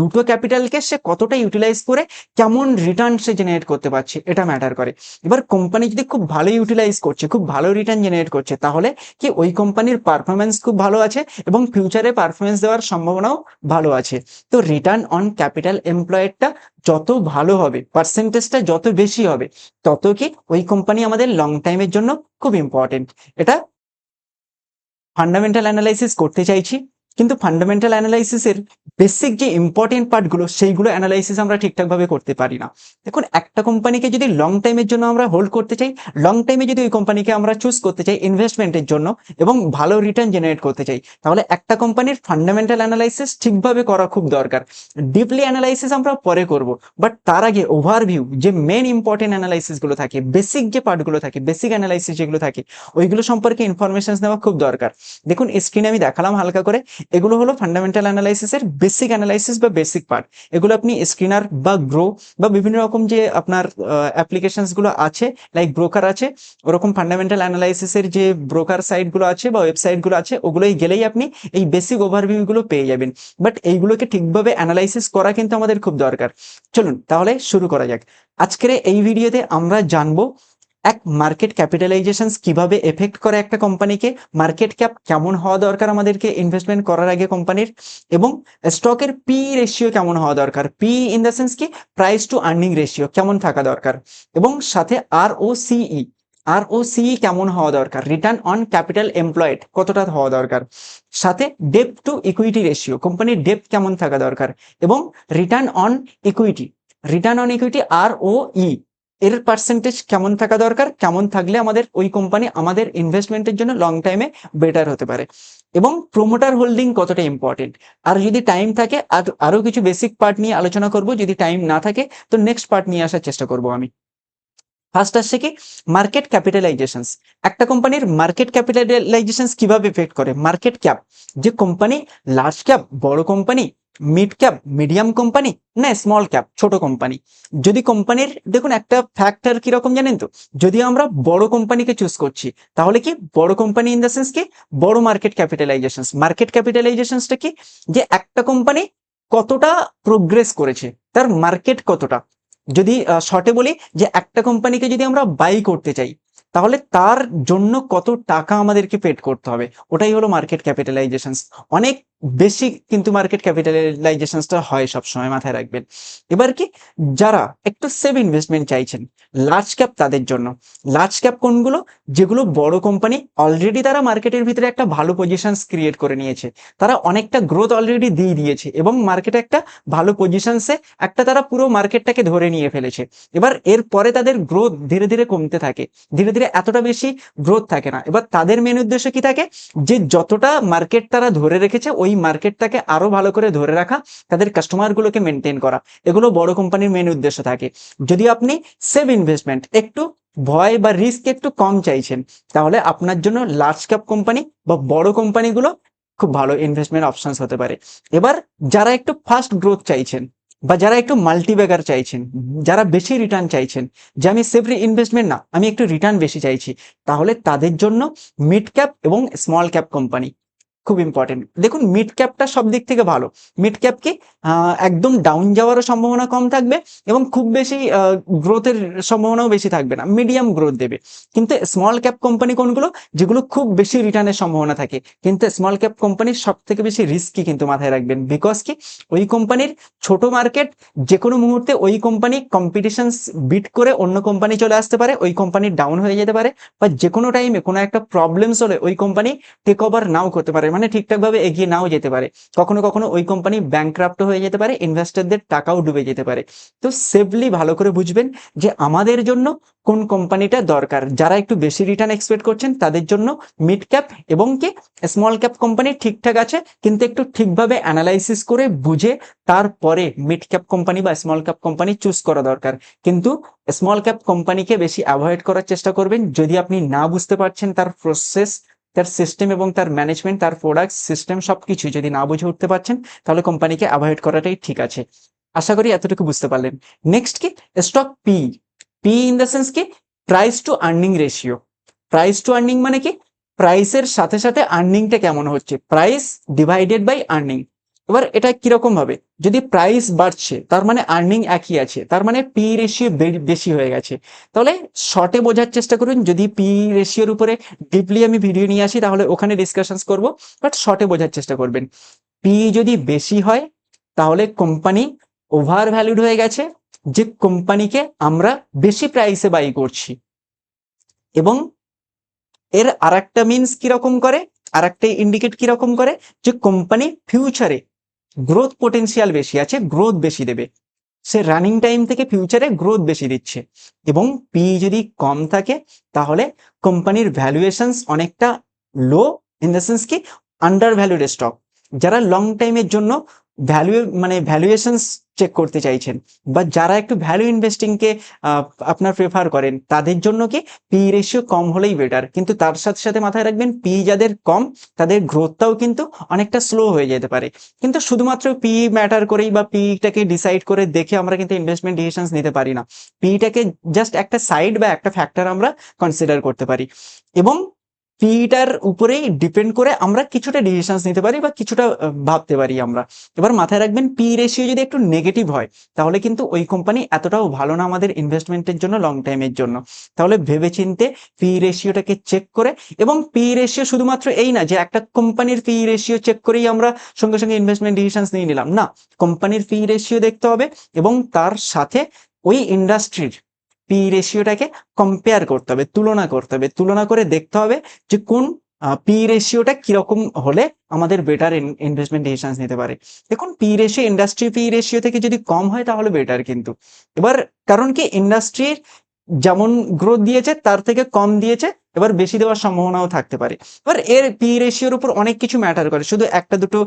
দুটো ক্যাপিটালকে সে কতটা ইউটিলাইজ করে, কেমন রিটার্ন সে জেনারেট করতে পারছে, এটা ম্যাটার করে। এবার কোম্পানি যদি খুব ভালো ইউটিলাইজ করছে, খুব ভালো রিটার্ন জেনারেট করছে, তাহলে কি ওই কোম্পানির পারফরমেন্স খুব ভালো আছে এবং ফিউচারে পারফরমেন্স দেওয়ার সম্ভাবনাও ভালো আছে? তো রিটার্ন অন ক্যাপিটাল এমপ্লয়েডটা যত ভালো হবে পার্সেন্টেজটা যত বেশি হবে, তত কি ওই কোম্পানি আমাদের লং টাইমের জন্য খুব ইম্পর্টেন্ট এটা ফান্ডামেন্টাল অ্যানালাইসিস করতে চাইছি। কিন্তু ফান্ডামেন্টাল অ্যানালাইসিসের বেসিক যে ইম্পর্টেন্ট পার্টগুলো সেইগুলো অ্যানালাইসিস আমরা ঠিকঠাকভাবে করতে পারি না। দেখুন, একটা কোম্পানিকে যদি লং টাইমের জন্য আমরা হোল্ড করতে চাই লং টাইমে যদি ওই কোম্পানিকে আমরা চুজ করতে চাই ইনভেস্টমেন্টের জন্য এবং ভালো রিটার্ন জেনারেট করতে চাই, তাহলে একটা কোম্পানির ফান্ডামেন্টাল অ্যানালাইসিস ঠিকভাবে করা খুব দরকার। ডিপলি অ্যানালাইসিস আমরা পরে করব বাট তার আগে ওভারভিউ যে মেন ইম্পর্টেন্ট অ্যানালাইসিসগুলো থাকে বেসিক যে পার্টগুলো থাকে বেসিক অ্যানালাইসিস যেগুলো থাকে, ওইগুলো সম্পর্কে ইনফরমেশন নেওয়া খুব দরকার। দেখুন স্ক্রিনে আমি দেখালাম হালকা করে এগুলো হলো ফান্ডামেন্টাল অ্যানালাইসিসের বেসিক অ্যানালাইসিস বা বেসিক পার্ট এগুলো আপনি স্ক্রিনার বা গ্রো বা বিভিন্ন রকম যে আপনার অ্যাপ্লিকেশনসগুলো আছে লাইক ব্রোকার আছে, ওরকম ফান্ডামেন্টাল অ্যানালাইসিসের যে ব্রোকার সাইটগুলো আছে বা ওয়েবসাইটগুলো আছে ওগুলোই গেলেই আপনি এই বেসিক ওভারভিউ গুলো পেয়ে যাবেন। বাট এইগুলোকে ঠিকভাবে অ্যানালাইসিস করা কিন্তু আমাদের খুব দরকার। চলুন তাহলে শুরু করা যাক। আজকের এই ভিডিওতে আমরা জানব এক মার্কেট ক্যাপিটালাইজেশন কীভাবে এফেক্ট করে একটা কোম্পানিকে মার্কেট ক্যাপ কেমন হওয়া দরকার আমাদেরকে ইনভেস্টমেন্ট করার আগে কোম্পানির এবং স্টকের পি রেশিও কেমন হওয়া দরকার? পি ইন দ্য সেন্স কি প্রাইস টু আর্নিং রেশিও কেমন থাকা দরকার? এবং সাথে আর ও সিই আর ও সিই কেমন হওয়া দরকার? রিটার্ন অন ক্যাপিটাল এমপ্লয়েড কতটা হওয়া দরকার? সাথে ডেপ টু ইকুইটি রেশিও কোম্পানির ডেপ কেমন থাকা দরকার? এবং return on equity return on equity R O E এর পার্সেন্টেজ কেমন থাকা দরকার? কেমন থাকলে আমাদের ওই কোম্পানি আমাদের ইনভেস্টমেন্টের জন্য লং টাইমে বেটার হতে পারে? এবং প্রোমোটার হোল্ডিং কতটা ইম্পর্টেন্ট আর যদি টাইম থাকে, আর আরও কিছু বেসিক পার্ট নিয়ে আলোচনা করব, যদি টাইম না থাকে, তো নেক্সট পার্ট নিয়ে আসার চেষ্টা করব আমি। ফার্স্ট আসছে কি? মার্কেট ক্যাপিটালাইজেশন একটা কোম্পানির মার্কেট ক্যাপিটালাইজেশন কীভাবে এফেক্ট করে? মার্কেট ক্যাপ যে কোম্পানি লার্জ ক্যাপ বড় company mid cap medium company না স্মল ক্যাপ ছোট কোম্পানি যদি কোম্পানির দেখুন একটা ফ্যাক্টর কীরকম জানেন তো? যদি আমরা বড় কোম্পানিকে চুজ করছি, তাহলে কি বড় কোম্পানি ইন দ্য সেন্স কি বড় মার্কেট ক্যাপিটালাইজেশন মার্কেট ক্যাপিটালাইজেশনসটা কি যে একটা কোম্পানি কতটা প্রোগ্রেস করেছে, তার মার্কেট কতটা। যদি শর্টে বলি যে একটা কোম্পানিকে যদি আমরা বাই করতে চাই, তাহলে তার জন্য কত টাকা আমাদেরকে পেড করতে হবে। ওটাই হলো মার্কেট ক্যাপিটালাইজেশন অনেক বেশি কিন্তু মার্কেট ক্যাপিটালাইজেশনটা হয় সবসময় মাথায় রাখবেন। এবার কি, যারা একটু সেভ ইনভেস্টমেন্ট চাইছেন লার্জ ক্যাপ তাদের জন্য। লার্জ ক্যাপ কোনগুলো? যেগুলো বড় কোম্পানি অলরেডি তারা মার্কেটের ভিতরে একটা ভালো পজিশন ক্রিয়েট করে নিয়েছে। তারা অনেকটা গ্রোথ অলরেডি দিয়ে দিয়েছে এবং মার্কেটে একটা ভালো পজিশনসে একটা তারা পুরো মার্কেটটাকে ধরে নিয়ে ফেলেছে। এবার এর পরে তাদের গ্রোথ ধীরে ধীরে কমতে থাকে। ধীরে ধীরে এতটা বেশি গ্রোথ থাকে না। এবার তাদের মেন উদ্দেশ্য কি থাকে? যে যতটা মার্কেট তারা ধরে রেখেছে, ওই মার্কেটটাকে আরও ভালো করে ধরে রাখা, তাদের কাস্টমারগুলোকে মেনটেন করা। এগুলো বড় কোম্পানির মেন উদ্দেশ্য থাকে। যদি আপনি সেভ ইনভেস্টমেন্ট একটু ভয় বা রিস্ক একটু কম চাইছেন, তাহলে আপনার জন্য লার্জ ক্যাপ কোম্পানি বা বড় কোম্পানিগুলো খুব ভালো ইনভেস্টমেন্ট অপশনস হতে পারে। এবার যারা একটু ফাস্ট গ্রোথ চাইছেন বা যারা একটু মাল্টিব্যাগার চাইছেন, যারা বেশি রিটার্ন চাইছেন, যে আমি সেফ ইনভেস্টমেন্ট না, আমি একটু রিটার্ন বেশি চাইছি, তাহলে তাদের জন্য মিড ক্যাপ এবং স্মল ক্যাপ কোম্পানি খুব ইম্পর্টেন্ট দেখুন মিড ক্যাপটা সব দিক থেকে ভালো। মিড ক্যাপ কি একদম ডাউন যাওয়ারও সম্ভাবনা কম থাকবে এবং খুব বেশি গ্রোথের সম্ভাবনাও বেশি থাকবে না। মিডিয়াম গ্রোথ দেবে। কিন্তু স্মল ক্যাপ কোম্পানি কোনগুলো? যেগুলো খুব বেশি রিটার্নের সম্ভাবনা থাকে। কিন্তু স্মল ক্যাপ কোম্পানির সব থেকে বেশি রিস্কি কিন্তু মাথায় রাখবেন। বিকজ কি? ওই কোম্পানির ছোট মার্কেট যে কোনো মুহূর্তে ওই কোম্পানি কম্পিটিশন বিট করে অন্য কোম্পানি চলে আসতে পারে, ওই কোম্পানি ডাউন হয়ে যেতে পারে বা যে কোনো টাইমে কোনো একটা প্রবলেমস হলে ওই কোম্পানি টেক ওভার নাও করতে পারে। মানে ঠিকঠাকভাবে এগিয়ে নাও যেতে পারে। কখনো কখনো ওই কোম্পানি ব্যাংক্রাফ্ট হয়ে যেতে পারে ইনভেস্টরদের টাকাও ডুবে যেতে পারে। তো সেফলি ভালো করে বুঝবেন যে আমাদের জন্য কোন কোম্পানিটা দরকার। যারা একটু বেশি রিটার্ন এক্সপেক্ট করছেন, তাদের জন্য মিড ক্যাপ এবং কি স্মল ক্যাপ কোম্পানি ঠিকঠাক আছে, কিন্তু একটু ঠিকভাবে অ্যানালাইসিস করে বুঝে তারপরে মিড ক্যাপ কোম্পানি বা স্মল ক্যাপ কোম্পানি চুজ করা দরকার। কিন্তু স্মল ক্যাপ কোম্পানিকে বেশি অ্যাভয়েড করার চেষ্টা করবেন। যদি আপনি না বুঝতে পারছেন তার প্রসেস তার সিস্টেম এবং তার ম্যানেজমেন্ট তার প্রোডাক্ট সিস্টেম সব কিছু যদি না বুঝে উঠতে পারছেন, তাহলে কোম্পানিকে অ্যাভয়েড করাটাই ঠিক আছে। আশা করি এতটুকু বুঝতে পারলেন। নেক্সট কি? Stock P P in the sense কি? Price to earning ratio price to earning মানে কি? প্রাইসের সাথে সাথে আর্নিংটা কেমন হচ্ছে? প্রাইস ডিভাইডেড বাই আর্নিং এবার এটা কীরকম ভাবে যদি প্রাইস বাড়ছে, তার মানে আর্নিং একই আছে, তার মানে পি রেশিও বেশি হয়ে গেছে। তাহলে শর্টে বোঝার চেষ্টা করুন, যদি পি রেশিওর উপরে ডিপলি আমি ভিডিও নিয়ে আসি, তাহলে ওখানে ডিসকাশন করব বাট শর্টে বোঝার চেষ্টা করবেন। পি যদি বেশি হয়, তাহলে কোম্পানি ওভার ভ্যালুড হয়ে গেছে, যে কোম্পানিকে আমরা বেশি প্রাইসে বাই করছি। এবং এর আর একটা মিনস কীরকম করে? আর একটা ইন্ডিকেট কীরকম করে? যে কোম্পানি ফিউচারে গ্রোথ পোটেন্সিয়াল বেশি আছে গ্রোথ বেশি দেবে। সে রানিং টাইম থেকে ফিউচারে গ্রোথ বেশি দিচ্ছে। এবং পি যদি কম থাকে, তাহলে কোম্পানির ভ্যালুয়েশনস অনেকটা লো ইন দ্য সেন্স কি আন্ডার ভ্যালুড স্টক যারা লং টাইমের জন্য ভ্যালু মানে ভ্যালুয়েশনস চেক করতে চাইছেন বা যারা একটু ভ্যালু ইনভেস্টিংকে আপনার প্রেফার করেন, তাদের জন্য কি পি রেশিও কম হলেই বেটার কিন্তু তার সাথে সাথে মাথায় রাখবেন পি যাদের কম, তাদের গ্রোথটাও কিন্তু অনেকটা স্লো হয়ে যেতে পারে। কিন্তু শুধুমাত্র পি ম্যাটার করেই বা পিটাকে ডিসাইড করে দেখে আমরা কিন্তু ইনভেস্টমেন্ট ডিসিশনস নিতে পারি না। পিটাকে জাস্ট একটা সাইড বা একটা ফ্যাক্টর আমরা কনসিডার করতে পারি। এবং পিটার উপরেই ডিপেন্ড করে আমরা কিছুটা ডিসিশনস নিতে পারি বা কিছুটা ভাবতে পারি আমরা। এবার মাথায় রাখবেন পি রেশিও যদি একটু নেগেটিভ হয়, তাহলে কিন্তু ওই কোম্পানি এতটাও ভালো না আমাদের ইনভেস্টমেন্টের জন্য লং টাইমের জন্য। তাহলে ভেবেচিন্তে পি রেশিওটাকে চেক করে এবং পি রেশিও শুধুমাত্র এই না যে একটা কোম্পানির পি রেশিও চেক করেই আমরা সঙ্গে সঙ্গে ইনভেস্টমেন্ট ডিসিশনস নিয়ে নিলাম। না কোম্পানির পি রেশিও দেখতে হবে এবং তার সাথে ওই ইন্ডাস্ট্রির পি রেশিওটাকে কম্পেয়ার করতে হবে, তুলনা করতে হবে, তুলনা করে দেখতে হবে যে কোন পি রেশিওটা কীরকম হলে আমাদের বেটার ইনভেস্টমেন্ট ডিসিশন নিতে পারে। দেখুন P ratio industry P ratio থেকে যদি কম হয় তাহলে বেটার কিন্তু। এবার, কারণ কি ইন্ডাস্ট্রির যেমন গ্রোথ দিয়েছে, তার থেকে কম দিয়েছে এবার বেশি দেওয়ার সম্ভাবনাও থাকতে পারে। এবার এর পি রেশিওর উপর অনেক কিছু ম্যাটার করে, শুধু একটা দুটো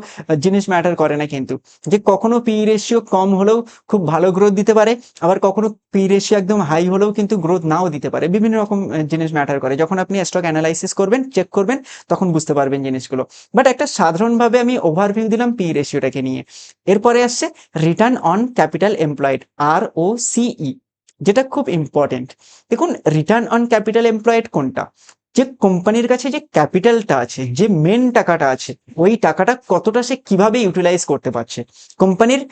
জিনিস ম্যাটার করে না কিন্তু। যে কখনো পি রেশিও কম হলেও খুব ভালো গ্রোথ দিতে পারে, আবার কখনো পি রেশিও একদম হাই হলেও কিন্তু গ্রোথ নাও দিতে পারে। বিভিন্ন রকম জিনিস ম্যাটার করে। যখন আপনি স্টক অ্যানালাইসিস করবেন চেক করবেন, তখন বুঝতে পারবেন জিনিসগুলো। বাট একটা সাধারণভাবে আমি ওভারভিউ দিলাম পি রেশিওটাকে নিয়ে। এরপরে আসছে return on capital employed R O CE যেটা খুব ইম্পর্টেন্ট দেখুন রিটার্ন অন ক্যাপিটাল এমপ্লয়েড কোনটা? যে কোম্পানির কাছে যে ক্যাপিটালটা আছে, যে মেন টাকাটা আছে, ওই টাকাটা কতটা সে কীভাবে ইউটিলাইজ করতে পারছে? কোম্পানির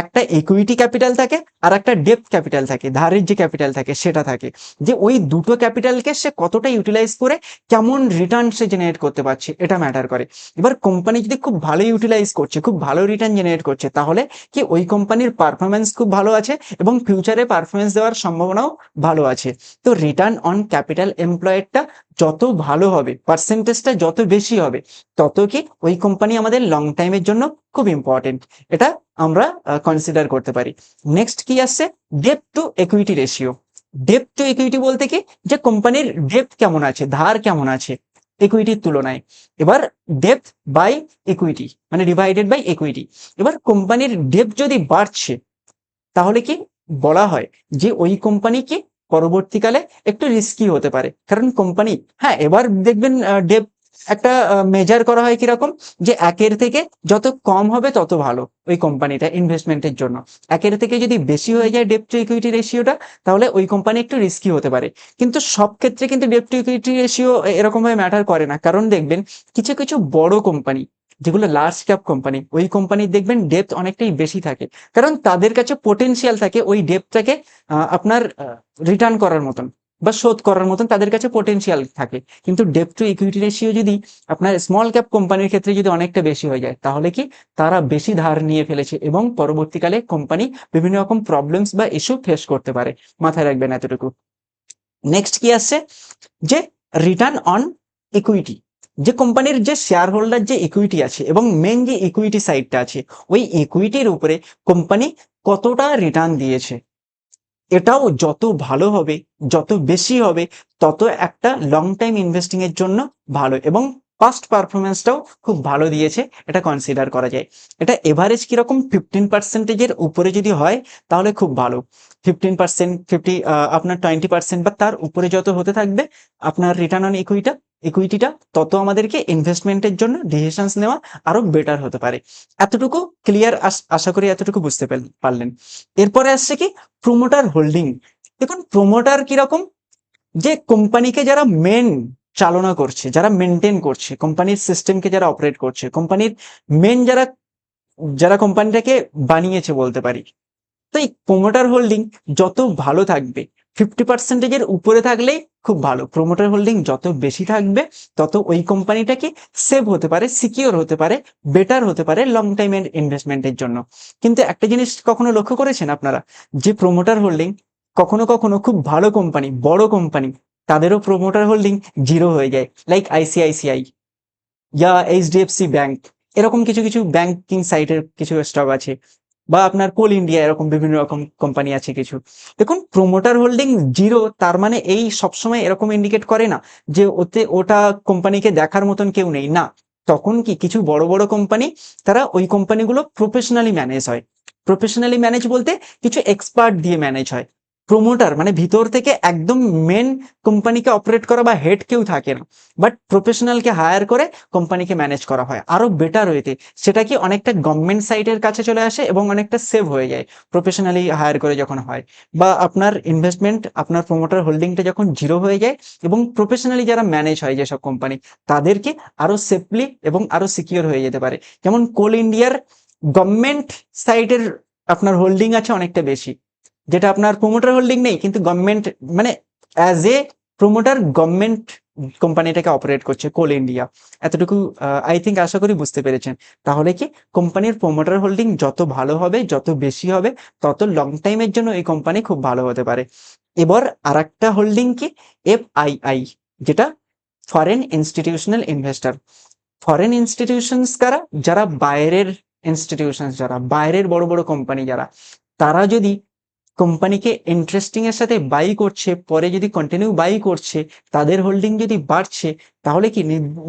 একটা ইকুইটি ক্যাপিটাল থাকে আর একটা ডেপ ক্যাপিটাল থাকে, ধারের যে ক্যাপিটাল থাকে সেটা থাকে। যে ওই দুটো ক্যাপিটালকে সে কতটা ইউটিলাইজ করে, কেমন রিটার্ন সে জেনারেট করতে পারছে, এটা ম্যাটার করে। এবার কোম্পানি যদি খুব ভালো ইউটিলাইজ করছে, খুব ভালো রিটার্ন জেনারেট করছে, তাহলে কি ওই কোম্পানির পারফরমেন্স খুব ভালো আছে এবং ফিউচারে পারফরমেন্স দেওয়ার সম্ভাবনাও ভালো আছে? তো রিটার্ন অন ক্যাপিটাল এমপ্লয়েডটা যত ভালো হবে পার্সেন্টেজটা যত বেশি হবে, তত কি ওই কোম্পানি আমাদের লং টাইমের জন্য খুব ইম্পর্টেন্ট এটা আমরা কনসিডার করতে পারি। নেক্সট কি আসছে? Debt to equity ratio debt to equity বলতে কি? যে কোম্পানির ডেপ কেমন আছে, ধার কেমন আছে ইকুইটির তুলনায়। এবার ডেপ বাই ইকুইটি মানে ডিভাইডেড বাই ইকুইটি এবার কোম্পানির ডেপ যদি বাড়ছে, তাহলে কি বলা হয় যে ওই কোম্পানি কি পরবর্তীকালে একটু রিস্কি হতে পারে। কারণ কোম্পানি হ্যাঁ এবার দেখবেন ডেপ একটা মেজার করা হয় কীরকম যে একের থেকে যত কম হবে তত ভালো ওই কোম্পানিটা ইনভেস্টমেন্টের জন্য। একের থেকে যদি বেশি হয়ে যায় ডেপ টু ইকুইটি রেশিওটা তাহলে ওই কোম্পানি একটু রিস্কি হতে পারে। কিন্তু সব ক্ষেত্রে কিন্তু ডেপ টু ইকুইটি রেশিও এরকম ভাবে ম্যাটার করে না। কারণ দেখবেন, কিছু কিছু বড় কোম্পানি যেগুলো লার্জ ক্যাপ কোম্পানি ওই কোম্পানির দেখবেন ডেপথ অনেকটাই বেশি থাকে। কারণ তাদের কাছে পোটেনশিয়াল থাকে ওই ডেপটাকে আপনার রিটার্ন করার মতন বা শোধ করার মতন তাদের কাছে পোটেনশিয়াল থাকে। কিন্তু ডেপ টু ইকুইটি রেশিও যদি আপনার স্মল ক্যাপ কোম্পানির ক্ষেত্রে যদি অনেকটা বেশি হয়ে যায়, তাহলে কি তারা বেশি ধার নিয়ে ফেলেছে এবং পরবর্তীকালে কোম্পানি বিভিন্ন রকম প্রবলেমস বা ইস্যু ফেস করতে পারে। মাথায় রাখবেন এতটুকু। নেক্সট কি আসছে? যে রিটার্ন অন ইকুইটি যে কোম্পানির যে শেয়ার হোল্ডার যে ইকুইটি আছে এবং মেন যে ইকুইটি সাইডটা আছে, ওই ইকুইটির উপরে কোম্পানি কতটা রিটার্ন দিয়েছে? এটাও যত ভালো হবে, যত বেশি হবে, তত একটা লং টাইম ইনভেস্টিং এর জন্য ভালো এবং পাস্ট পারফরমেন্সটাও খুব ভালো দিয়েছে, এটা কনসিডার করা যায়। এটা এভারেজ কীরকম? ফিফটিন পার্সেন্টেজের উপরে যদি হয়, তাহলে খুব ভালো। ফিফটিন পার্সেন্ট ফিফটি আপনার টোয়েন্টি পার্সেন্ট বা তার উপরে যত হতে থাকবে, আপনার রিটার্ন অন ইকুইটা ইকুইটিটা তত আমাদেরকে ইনভেস্টমেন্টের জন্য ডিসিশনস নেওয়া আরও বেটার হতে পারে। এতটুকু ক্লিয়ার আশা করি এতটুকু বুঝতে পারলেন। এরপরে আসছে কি? প্রোমোটার হোল্ডিং দেখুন প্রোমোটার কীরকম? যে কোম্পানিকে যারা মেন চালনা করছে, যারা মেনটেন করছে কোম্পানির সিস্টেমকে যারা অপারেট করছে কোম্পানির মেন যারা যারা কোম্পানিটাকে বানিয়েছে বলতে পারি। তো এই প্রোমোটার হোল্ডিং যত ভালো থাকবে ফিফটি পার্সেন্টেজের উপরে থাকলেই খুব ভালো। প্রোমোটার হোল্ডিং যত বেশি থাকবে, তত ওই কোম্পানিটাকে সেভ হতে পারে সিকিওর হতে পারে বেটার হতে পারে লং টাইমের ইনভেস্টমেন্টের জন্য। কিন্তু একটা জিনিস কখনো লক্ষ্য করেছেন আপনারা? যে প্রোমোটার হোল্ডিং কখনো কখনো খুব ভালো কোম্পানি বড় কোম্পানি তাদেরও প্রোমোটার হোল্ডিং জিরো হয়ে যায় লাইক আইসিআইসিআই ইয়া এইচডিএফসি ব্যাংক এরকম কিছু কিছু ব্যাংকিং সাইটের কিছু স্টক আছে বা আপনার কোল ইন্ডিয়া এরকম বিভিন্ন রকম কোম্পানি আছে কিছু। দেখুন প্রোমোটার হোল্ডিং জিরো তার মানে এই সবসময় এরকম ইন্ডিকেট করে না যে ওতে, ওটা কোম্পানিকে দেখার মতন কেউ নেই। না, তখন কি কিছু বড় বড় কোম্পানি তারা ওই কোম্পানিগুলো প্রফেশনালি ম্যানেজ হয়। প্রফেশনালি ম্যানেজ বলতে কিছু এক্সপার্ট দিয়ে ম্যানেজ হয়। প্রোমোটার মানে ভিতর থেকে একদম মেন কোম্পানিকে অপারেট করা বা হেড কেউ থাকে না। বাট প্রফেশনালকে হায়ার করে কোম্পানিকে ম্যানেজ করা হয়। আরও বেটার হইতে সেটা কি অনেকটা গভর্নমেন্ট সাইটের কাছে চলে আসে এবং অনেকটা সেভ হয়ে যায় প্রফেশনালি হায়ার করে যখন হয়। বা আপনার ইনভেস্টমেন্ট আপনার প্রোমোটার হোল্ডিংটা যখন জিরো হয়ে যায় এবং প্রফেশনালি যারা ম্যানেজ হয় যেসব কোম্পানি তাদেরকে আরও সেফলি এবং আরও সিকিওর হয়ে যেতে পারে। যেমন কোল ইন্ডিয়ার গভর্নমেন্ট সাইটের আপনার হোল্ডিং আছে অনেকটা বেশি। যেটা আপনার প্রোমোটার হোল্ডিং নেই, কিন্তু গভর্নমেন্ট মানে অ্যাজ এ প্রোমোটার গভর্নমেন্ট কোম্পানিটাকে অপারেট করছে কোল ইন্ডিয়া এতটুকু আই থিঙ্ক আশা করি বুঝতে পেরেছেন। তাহলে কি কোম্পানির প্রোমোটার হোল্ডিং যত ভালো হবে, যত বেশি হবে, তত লং টাইমের জন্য এই কোম্পানি খুব ভালো হতে পারে। এবার আর একটা হোল্ডিং কি? এফ আই আই যেটা foreign institutional investor foreign institutions কারা? যারা বাইরের ইনস্টিটিউশনস যারা বাইরের বড় বড় কোম্পানি যারা, তারা যদি কোম্পানিকে ইন্টারেস্টিং এর সাথে বাই করছে, পরে যদি কন্টিনিউ বাই করছে, তাদের হোল্ডিং যদি বাড়ছে, তাহলে কি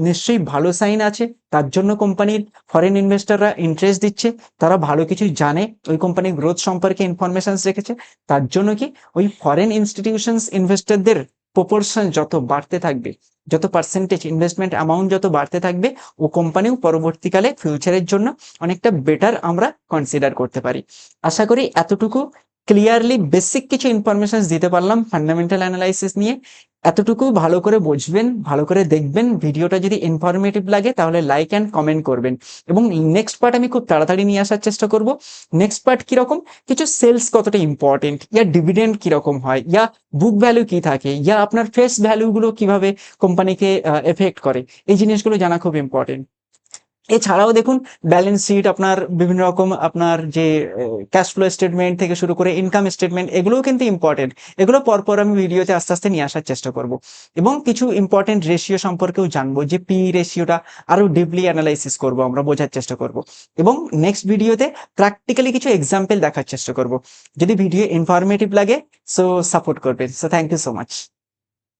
নিশ্চয়ই ভালো সাইন আছে। তার জন্য কোম্পানির ফরেন ইনভেস্টররা ইন্টারেস্ট দিচ্ছে। তারা ভালো কিছু জানে, ওই কোম্পানির গ্রোথ সম্পর্কে ইনফরমেশন রেখেছে। তার জন্য কি ওই ফরেন ইনস্টিটিউশনস ইনভেস্টরদের প্রপোর্শন যত বাড়তে থাকবে, যত পার্সেন্টেজ ইনভেস্টমেন্ট অ্যামাউন্ট যত বাড়তে থাকবে, ও কোম্পানিও পরবর্তীকালে ফিউচারের জন্য অনেকটা বেটার আমরা কনসিডার করতে পারি। আশা করি এতটুকু। ক্লিয়ারলি বেসিক কিছু ইনফরমেশন দিতে পারলাম ফান্ডামেন্টাল অ্যানালাইসিস নিয়ে। এতটুকু ভালো করে বুঝবেন, ভালো করে দেখবেন, ভিডিওটা যদি ইনফরমেটিভ লাগে তাহলে লাইক অ্যান্ড কমেন্ট করবেন। এবং নেক্সট পার্ট আমি খুব তাড়াতাড়ি নিয়ে আসার চেষ্টা করব। নেক্সট পার্ট কীরকম? কিছু সেলস কতটা ইম্পর্টেন্ট ইয়া ডিভিডেন্ড কীরকম হয়? ইয়া বুক ভ্যালু কি থাকে? ইয়া আপনার ফেস ভ্যালুগুলো কীভাবে কোম্পানিকে এফেক্ট করে? এই জিনিসগুলো জানা খুব ইম্পর্টেন্ট এছাড়াও দেখুন ব্যালেন্স শিট আপনার বিভিন্ন রকম আপনার যে ক্যাশ ফ্লো স্টেটমেন্ট থেকে শুরু করে ইনকাম স্টেটমেন্ট এগুলোও কিন্তু ইম্পর্টেন্ট এগুলো পরপর আমি ভিডিওতে আস্তে আস্তে নিয়ে আসার চেষ্টা করব। এবং কিছু ইম্পর্টেন্ট রেশিও সম্পর্কেও জানব যে পি রেশিওটা আরও ডিপলি অ্যানালাইসিস করব, আমরা বোঝার চেষ্টা করব। এবং নেক্সট ভিডিওতে প্র্যাকটিক্যালি কিছু এক্সাম্পল দেখার চেষ্টা করব। যদি ভিডিও ইনফরমেটিভ লাগে সো সাপোর্ট করবেন। So thank you so much